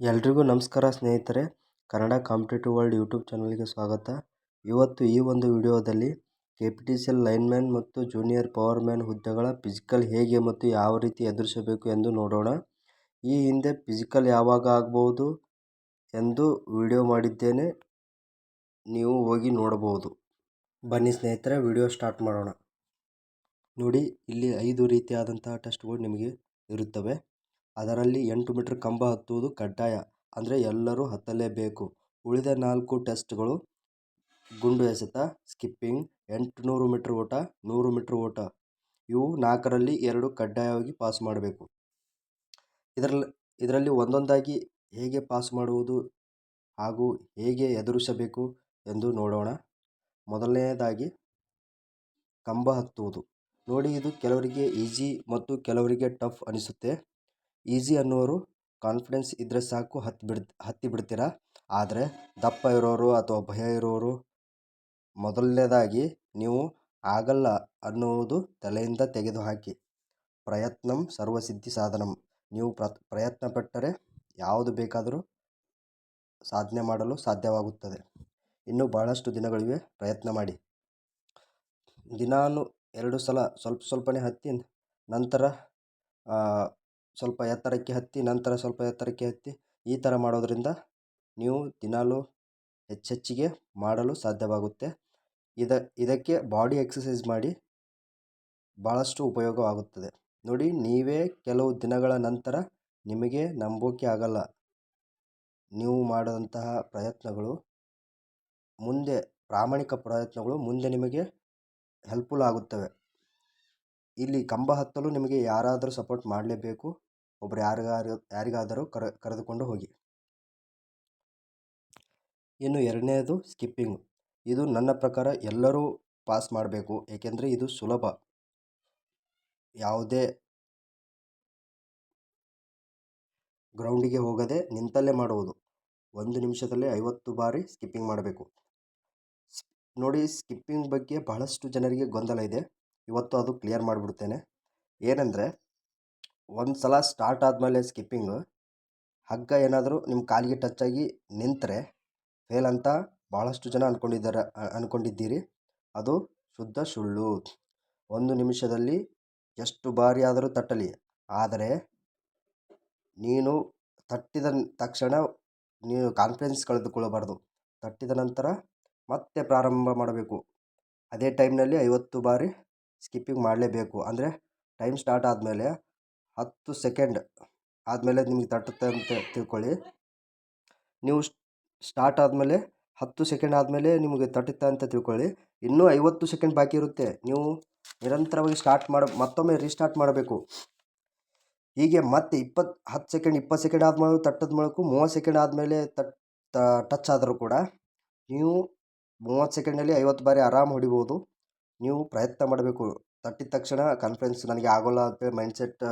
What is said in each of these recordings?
ಎಲ್ರಿಗೂ ನಮಸ್ಕಾರ ಸ್ನೇಹಿತರೆ. ಕನ್ನಡ ಕಾಂಪಿಟೇಟಿವ್ ವರ್ಲ್ಡ್ ಯೂಟ್ಯೂಬ್ ಚಾನಲ್ಗೆ ಸ್ವಾಗತ. ಇವತ್ತು ಈ ಒಂದು ವಿಡಿಯೋದಲ್ಲಿ K P T C L lineman ಮತ್ತು ಜೂನಿಯರ್ ಪವರ್ ಮ್ಯಾನ್ ಹುದ್ದೆಗಳ ಫಿಸಿಕಲ್ ಹೇಗೆ ಮತ್ತು ಯಾವ ರೀತಿ ಎದುರಿಸಬೇಕು ಎಂದು ನೋಡೋಣ. ಈ ಹಿಂದೆ ಫಿಸಿಕಲ್ ಯಾವಾಗ ಆಗ್ಬೋದು ಎಂದು ವಿಡಿಯೋ ಮಾಡಿದ್ದೇನೆ. ನೀವು ಹೋಗಿ ನೋಡಬಹುದು. ಬನ್ನಿ ಸ್ನೇಹಿತರೆ, ವಿಡಿಯೋ ಸ್ಟಾರ್ಟ್ ಮಾಡೋಣ. ನೋಡಿ, ಇಲ್ಲಿ ಐದು ರೀತಿಯಾದಂತಹ ಟೆಸ್ಟ್ಗಳು ನಿಮಗೆ ಇರುತ್ತವೆ. ಅದರಲ್ಲಿ ಎಂಟು ಮೀಟರ್ ಕಂಬ ಹತ್ತುವುದು ಕಡ್ಡಾಯ. ಅಂದರೆ ಎಲ್ಲರೂ ಹತ್ತಲೇಬೇಕು. ಉಳಿದ ನಾಲ್ಕು ಟೆಸ್ಟ್ಗಳು ಗುಂಡು ಎಸೆತ, ಸ್ಕಿಪ್ಪಿಂಗ್, ಎಂಟುನೂರು ಮೀಟ್ರ್ ಓಟ, ನೂರು ಮೀಟ್ರ್ ಓಟ. ಇವು ನಾಲ್ಕರಲ್ಲಿ ಎರಡು ಕಡ್ಡಾಯವಾಗಿ ಪಾಸ್ ಮಾಡಬೇಕು. ಇದರಲ್ಲಿ ಇದರಲ್ಲಿ ಒಂದೊಂದಾಗಿ ಹೇಗೆ ಪಾಸ್ ಮಾಡುವುದು ಹಾಗೂ ಹೇಗೆ ಎದುರಿಸಬೇಕು ಎಂದು ನೋಡೋಣ. ಮೊದಲನೆಯದಾಗಿ ಕಂಬ ಹತ್ತುವುದು. ನೋಡಿ ಇದು ಕೆಲವರಿಗೆ ಈಜಿ ಮತ್ತು ಕೆಲವರಿಗೆ ಟಫ್ ಅನಿಸುತ್ತೆ. ಈಸಿ ಅನ್ನೋರು ಕಾನ್ಫಿಡೆನ್ಸ್ ಇದ್ದರೆ ಸಾಕು, ಹತ್ತಿ ಬಿಡ್, ಹತ್ತಿ ಬಿಡ್ತೀರ? ಆದರೆ ದಪ್ಪ ಇರೋರು ಅಥವಾ ಭಯ ಇರೋರು ಮೊದಲನೇದಾಗಿ ನೀವು ಆಗಲ್ಲ ಅನ್ನುವುದು ತಲೆಯಿಂದ ತೆಗೆದುಹಾಕಿ. ಪ್ರಯತ್ನಂ ಸರ್ವಸಿದ್ಧಿ ಸಾಧನಂ. ನೀವು ಪ್ರ ಪ್ರಯತ್ನ ಪಟ್ಟರೆ ಯಾವುದು ಬೇಕಾದರೂ ಸಾಧನೆ ಮಾಡಲು ಸಾಧ್ಯವಾಗುತ್ತದೆ. ಇನ್ನೂ ಬಹಳಷ್ಟು ದಿನಗಳಿವೆ, ಪ್ರಯತ್ನ ಮಾಡಿ. ದಿನಾನು ಎರಡು ಸಲ, ಸ್ವಲ್ಪ ಸ್ವಲ್ಪನೇ ಹತ್ತಿ ನಂತರ ಸ್ವಲ್ಪ ಎತ್ತರಕ್ಕೆ ಹತ್ತಿ, ನಂತರ ಸ್ವಲ್ಪ ಎತ್ತರಕ್ಕೆ ಹತ್ತಿ, ಈ ಥರ ಮಾಡೋದರಿಂದ ನೀವು ದಿನಾಲೂ ಹೆಚ್ಚೆಚ್ಚಿಗೆ ಮಾಡಲು ಸಾಧ್ಯವಾಗುತ್ತೆ. ಇದ, ಇದಕ್ಕೆ ಬಾಡಿ ಎಕ್ಸಸೈಸ್ ಮಾಡಿ ಭಾಳಷ್ಟು ಉಪಯೋಗವಾಗುತ್ತದೆ. ನೋಡಿ, ನೀವೇ ಕೆಲವು ದಿನಗಳ ನಂತರ ನಿಮಗೆ ನಂಬೋಕೆ ಆಗಲ್ಲ. ನೀವು ಮಾಡಿದಂತಹ ಪ್ರಯತ್ನಗಳು ಮುಂದೆ, ಪ್ರಾಮಾಣಿಕ ಪ್ರಯತ್ನಗಳು ಮುಂದೆ ನಿಮಗೆ ಹೆಲ್ಪ್ಫುಲ್ ಆಗುತ್ತವೆ. ಇಲ್ಲಿ ಕಂಬ ಹತ್ತಲು ನಿಮಗೆ ಯಾರಾದರೂ ಸಪೋರ್ಟ್ ಮಾಡಲೇಬೇಕು. ಒಬ್ಬರು ಯಾರಿಗಾರು, ಯಾರಿಗಾದರೂ ಕರೆ, ಕರೆದುಕೊಂಡು ಹೋಗಿ. ಇನ್ನು ಎರಡನೇದು ಸ್ಕಿಪ್ಪಿಂಗ್. ಇದು ನನ್ನ ಪ್ರಕಾರ ಎಲ್ಲರೂ ಪಾಸ್ ಮಾಡಬೇಕು, ಏಕೆಂದರೆ ಇದು ಸುಲಭ. ಯಾವುದೇ ಗ್ರೌಂಡಿಗೆ ಹೋಗದೆ ನಿಂತಲ್ಲೇ ಮಾಡುವುದು. ಒಂದು ನಿಮಿಷದಲ್ಲಿ ಐವತ್ತು ಬಾರಿ ಸ್ಕಿಪ್ಪಿಂಗ್ ಮಾಡಬೇಕು. ನೋಡಿ ಸ್ಕಿಪ್ಪಿಂಗ್ ಬಗ್ಗೆ ಬಹಳಷ್ಟು ಜನರಿಗೆ ಗೊಂದಲ ಇದೆ. ಇವತ್ತು ಅದು ಕ್ಲಿಯರ್ ಮಾಡಿಬಿಡ್ತೇನೆ. ಏನಂದರೆ ಒಂದು ಸಲ ಸ್ಟಾರ್ಟ್ ಆದಮೇಲೆ ಸ್ಕಿಪ್ಪಿಂಗು ಹಗ್ಗ ಏನಾದರೂ ನಿಮ್ಮ ಕಾಲಿಗೆ ಟಚ್ ಆಗಿ ನಿಂತರೆ ಫೇಲ್ ಅಂತ ಭಾಳಷ್ಟು ಜನ ಅಂದ್ಕೊಂಡಿದ್ದಾರೆ ಅಂದ್ಕೊಂಡಿದ್ದೀರಿ ಅದು ಶುದ್ಧ ಸುಳ್ಳು. ಒಂದು ನಿಮಿಷದಲ್ಲಿ ಎಷ್ಟು ಬಾರಿ ಆದರೂ ತಟ್ಟಲಿ. ಆದರೆ ನೀನು ತಟ್ಟಿದ ತಕ್ಷಣ ನೀನು ಕಾನ್ಫಿಡೆನ್ಸ್ ಕಳೆದುಕೊಳ್ಳಬಾರ್ದು. ತಟ್ಟಿದ ನಂತರ ಮತ್ತೆ ಪ್ರಾರಂಭ ಮಾಡಬೇಕು. ಅದೇ ಟೈಮ್ನಲ್ಲಿ ಐವತ್ತು ಬಾರಿ ಸ್ಕಿಪ್ಪಿಂಗ್ ಮಾಡಲೇಬೇಕು. ಅಂದರೆ ಟೈಮ್ ಸ್ಟಾರ್ಟ್ ಆದಮೇಲೆ ಹತ್ತು ಸೆಕೆಂಡ್ ಆದಮೇಲೆ ನಿಮಗೆ ತಟ್ಟುತ್ತೆ ಅಂತ ತಿಳ್ಕೊಳ್ಳಿ. ನೀವು ಸ್ಟಾರ್ಟ್ ಆದಮೇಲೆ ಹತ್ತು ಸೆಕೆಂಡ್ ಆದಮೇಲೆ ನಿಮಗೆ ತಟ್ಟುತ್ತೆ ಅಂತ ತಿಳ್ಕೊಳ್ಳಿ. ಇನ್ನೂ ಐವತ್ತು ಸೆಕೆಂಡ್ ಬಾಕಿ ಇರುತ್ತೆ. ನೀವು ನಿರಂತರವಾಗಿ ಸ್ಟಾರ್ಟ್ ಮಾಡಿ, ಮತ್ತೊಮ್ಮೆ ರೀಸ್ಟಾರ್ಟ್ ಮಾಡಬೇಕು. ಹೀಗೆ ಮತ್ತೆ ಇಪ್ಪತ್ತು ಹತ್ತು ಸೆಕೆಂಡ್, ಇಪ್ಪತ್ತು ಸೆಕೆಂಡ್ ಆದಮೇಲೆ ತಟ್ಟದ ಮೂಲಕ ಮೂವತ್ತು ಸೆಕೆಂಡ್ ಆದಮೇಲೆ ತಟ್ ಟಚ್ ಆದರೂ ಕೂಡ ನೀವು ಮೂವತ್ತು ಸೆಕೆಂಡಲ್ಲಿ ಐವತ್ತು ಬಾರಿ ಆರಾಮ್ ಹೊಡಿಬೋದು. ನೀವು ಪ್ರಯತ್ನ ಮಾಡಬೇಕು. ತಟ್ಟಿದ ತಕ್ಷಣ ಕಾನ್ಫಿಡೆನ್ಸ್ ನನಗೆ ಆಗೋಲ್ಲ ಅಂತೇಳಿ ಮೈಂಡ್ ಸೆಟ್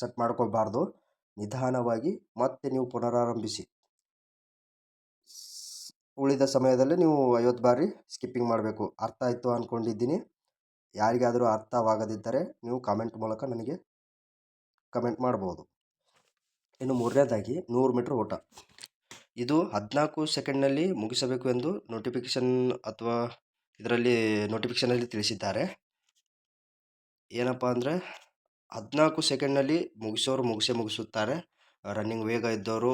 ಸೆಟ್ ಮಾಡ್ಕೊಳ್ಬಾರ್ದು. ನಿಧಾನವಾಗಿ ಮತ್ತೆ ನೀವು ಪುನರಾರಂಭಿಸಿ. ಉಳಿದ ಸಮಯದಲ್ಲಿ ನೀವು ಐವತ್ತು ಬಾರಿ ಸ್ಕಿಪ್ಪಿಂಗ್ ಮಾಡಬೇಕು. ಅರ್ಥ ಆಯಿತು ಅಂದ್ಕೊಂಡಿದ್ದೀನಿ ಯಾರಿಗಾದರೂ ಅರ್ಥವಾಗದಿದ್ದರೆ ನೀವು ಕಾಮೆಂಟ್ ಮೂಲಕ ನನಗೆ ಕಮೆಂಟ್ ಮಾಡ್ಬೋದು. ಇನ್ನು ಮೂರನೇದಾಗಿ ನೂರು ಮೀಟ್ರ್ ಓಟ. ಇದು ಹದಿನಾಲ್ಕು ಸೆಕೆಂಡ್ನಲ್ಲಿ ಮುಗಿಸಬೇಕು ಎಂದು ನೋಟಿಫಿಕೇಶನ್ ಅಥವಾ ಇದರಲ್ಲಿ ನೋಟಿಫಿಕೇಶನಲ್ಲಿ ತಿಳಿಸಿದ್ದಾರೆ. ಏನಪ್ಪ ಅಂದರೆ ಹದಿನಾಲ್ಕು ಸೆಕೆಂಡ್ನಲ್ಲಿ ಮುಗಿಸೋರು ಮುಗಿಸೇ ಮುಗಿಸುತ್ತಾರೆ. ರನ್ನಿಂಗ್ ವೇಗ ಇದ್ದವರು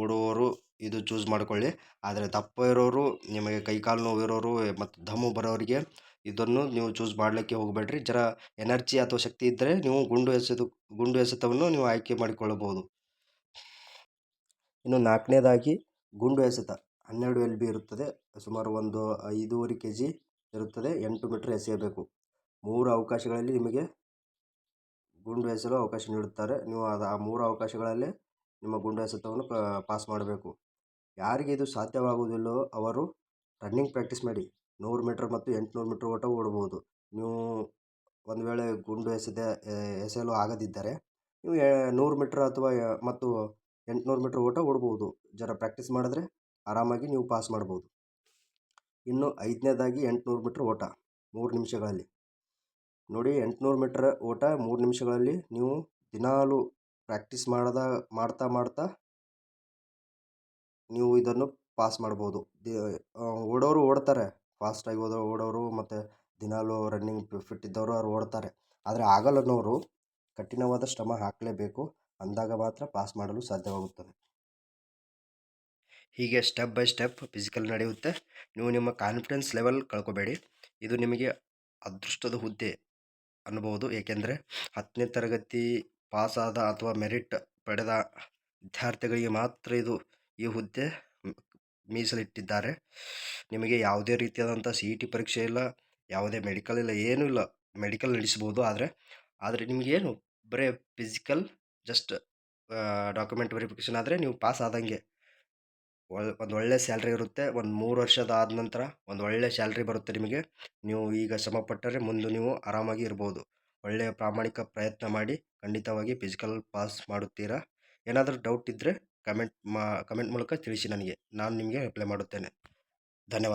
ಓಡುವವರು ಇದು ಚೂಸ್ ಮಾಡಿಕೊಳ್ಳಿ. ಆದರೆ ದಪ್ಪ ಇರೋರು, ನಿಮಗೆ ಕೈಕಾಲು ನೋವು ನೋವಿರೋರು ಮತ್ತು ದಮ್ಮು ಬರೋರಿಗೆ ಇದನ್ನು ನೀವು ಚೂಸ್ ಮಾಡಲಿಕ್ಕೆ ಹೋಗಬೇಡ್ರಿ. ಜರ ಎನರ್ಜಿ ಅಥವಾ ಶಕ್ತಿ ಇದ್ದರೆ ನೀವು ಗುಂಡು ಎಸೆದು, ಗುಂಡು ಎಸೆತವನ್ನು ನೀವು ಆಯ್ಕೆ ಮಾಡಿಕೊಳ್ಳಬಹುದು. ಇನ್ನು ನಾಲ್ಕನೇದಾಗಿ ಗುಂಡು ಎಸೆತ. ಹನ್ನೆರಡು ಎಲ್ ಬಿ ಇರುತ್ತದೆ. ಸುಮಾರು ಒಂದು ಐದೂವರೆ ಕೆ ಜಿ ಇರುತ್ತದೆ. ಎಂಟು ಮೀಟ್ರ್ ಎಸೆಯಬೇಕು. ಮೂರು ಅವಕಾಶಗಳಲ್ಲಿ ನಿಮಗೆ ಗುಂಡು ಎಸೆಯಲು ಅವಕಾಶ ನೀಡುತ್ತಾರೆ. ನೀವು ಆ ಮೂರು ಅವಕಾಶಗಳಲ್ಲಿ ನಿಮ್ಮ ಗುಂಡು ಎಸೆತವನ್ನು ಪಾಸ್ ಮಾಡಬೇಕು. ಯಾರಿಗೆ ಇದು ಸಾಧ್ಯವಾಗುವುದಿಲ್ಲವೋ ಅವರು ರನ್ನಿಂಗ್ ಪ್ರಾಕ್ಟೀಸ್ ಮಾಡಿ ನೂರು ಮೀಟ್ರ್ ಮತ್ತು ಎಂಟುನೂರು ಮೀಟ್ರ್ ಓಟ ಓಡ್ಬೋದು ನೀವು ಒಂದು ವೇಳೆ ಗುಂಡು ಎಸೆದೆ ಎಸೆಯಲು ಆಗದಿದ್ದರೆ ನೀವು ನೂರು ಮೀಟ್ರ್ ಅಥವಾ ಮತ್ತು ಎಂಟುನೂರು ಮೀಟ್ರ್ ಓಟ ಓಡ್ಬೋದು ಜರ ಪ್ರಾಕ್ಟೀಸ್ ಮಾಡಿದ್ರೆ ಆರಾಮಾಗಿ ನೀವು ಪಾಸ್ ಮಾಡ್ಬೋದು ಇನ್ನು ಐದನೇದಾಗಿ ಎಂಟುನೂರು ಮೀಟ್ರ್ ಓಟ ಮೂರು ನಿಮಿಷಗಳಲ್ಲಿ. ನೋಡಿ ಎಂಟುನೂರು ಮೀಟ್ರ್ ಓಟ ಮೂರು ನಿಮಿಷಗಳಲ್ಲಿ ನೀವು ದಿನಾಲೂ ಪ್ರಾಕ್ಟೀಸ್ ಮಾಡದ, ಮಾಡ್ತಾ ಮಾಡ್ತಾ ನೀವು ಇದನ್ನು ಪಾಸ್ ಮಾಡ್ಬೋದು. ದಿ- ಓಡೋರು ಓಡ್ತಾರೆ. ಫಾಸ್ಟಾಗಿ ಓದೋ ಓಡೋರು ಮತ್ತು ದಿನಾಲೂ ರನ್ನಿಂಗ್ ಫಿಟ್ ಇದ್ದವರು ಅವ್ರು ಓಡ್ತಾರೆ. ಆದರೆ ಆಗಲ್ಲನೋರು ಕಠಿಣವಾದ ಶ್ರಮ ಹಾಕಲೇಬೇಕು. ಅಂದಾಗ ಮಾತ್ರ ಪಾಸ್ ಮಾಡಲು ಸಾಧ್ಯವಾಗುತ್ತದೆ. ಹೀಗೆ ಸ್ಟೆಪ್ ಬೈ ಸ್ಟೆಪ್ ಫಿಸಿಕಲ್ ನಡೆಯುತ್ತೆ. ನೀವು ನಿಮ್ಮ ಕಾನ್ಫಿಡೆನ್ಸ್ ಲೆವೆಲ್ ಕಳ್ಕೊಬೇಡಿ. ಇದು ನಿಮಗೆ ಅದೃಷ್ಟದ ಹುದ್ದೆ. ಅನ್ನಬಹುದು ಏಕೆಂದರೆ ಹತ್ತನೇ ತರಗತಿ ಪಾಸಾದ ಅಥವಾ ಮೆರಿಟ್ ಪಡೆದ ವಿದ್ಯಾರ್ಥಿಗಳಿಗೆ ಮಾತ್ರ ಇದು ಈ ಹುದ್ದೆ ಮೀಸಲಿಟ್ಟಿದ್ದಾರೆ. ನಿಮಗೆ ಯಾವುದೇ ರೀತಿಯಾದಂಥ ಸಿ ಇ ಟಿ ಪರೀಕ್ಷೆ ಇಲ್ಲ, ಯಾವುದೇ ಮೆಡಿಕಲ್ ಇಲ್ಲ, ಏನೂ ಇಲ್ಲ. ಮೆಡಿಕಲ್ ನಡೆಸ್ಬೋದು ಆದರೆ ಆದರೆ ನಿಮಗೇನು ಬರೀ ಫಿಸಿಕಲ್ ಜಸ್ಟ್ ಡಾಕ್ಯುಮೆಂಟ್ ವೆರಿಫಿಕೇಷನ್ ಆದರೆ ನೀವು ಪಾಸ್ ಆದಂಗೆ ಒಳ್ಳೆ, ಒಂದು ಒಳ್ಳೆ ಸ್ಯಾಲ್ರಿ ಇರುತ್ತೆ. ಒಂದು ಮೂರು ವರ್ಷದ ಆದ ನಂತರ ಒಂದು ಒಳ್ಳೆ ಸ್ಯಾಲ್ರಿ ಬರುತ್ತೆ ನಿಮಗೆ. ನೀವು ಈಗ ಶ್ರಮಪಟ್ಟರೆ ಮುಂದೆ ನೀವು ಆರಾಮಾಗಿ ಇರ್ಬೋದು. ಒಳ್ಳೆಯ ಪ್ರಾಮಾಣಿಕ ಪ್ರಯತ್ನ ಮಾಡಿ ಖಂಡಿತವಾಗಿ ಫಿಸಿಕಲ್ ಪಾಸ್ ಮಾಡುತ್ತೀರಾ? ಏನಾದರೂ ಡೌಟ್ ಇದ್ದರೆ ಕಮೆಂಟ್ ಮಾ ಕಮೆಂಟ್ ಮೂಲಕ ತಿಳಿಸಿ ನನಗೆ. ನಾನು ನಿಮಗೆ ರಿಪ್ಲೈ ಮಾಡುತ್ತೇನೆ. ಧನ್ಯವಾದ.